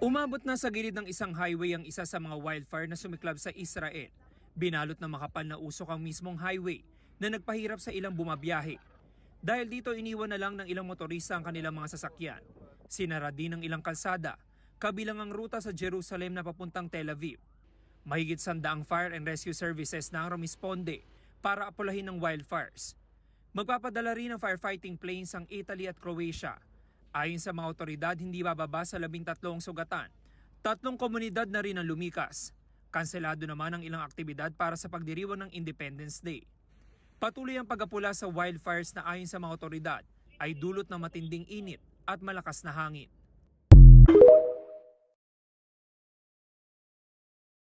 Umabot na sa gilid ng isang highway ang isa sa mga wildfire na sumiklab sa Israel. Binalot ng makapal na usok ang mismong highway na nagpahirap sa ilang bumabiyahe. Dahil dito iniwan na lang ng ilang motorista ang kanilang mga sasakyan. Sinara din ng ilang kalsada, kabilang ang ruta sa Jerusalem na papuntang Tel Aviv. Mahigit sandaang fire and rescue services na ang rumisponde para apulahin ng wildfires. Magpapadala rin ng firefighting planes ang Italy at Croatia. Ayon sa mga otoridad, hindi bababa sa labing tatlong sugatan. Tatlong komunidad na rin ang lumikas. Kanselado naman ang ilang aktibidad para sa pagdiriwang ng Independence Day. Patuloy ang pag-apula sa wildfires na ayon sa mga otoridad ay dulot ng matinding init at malakas na hangin.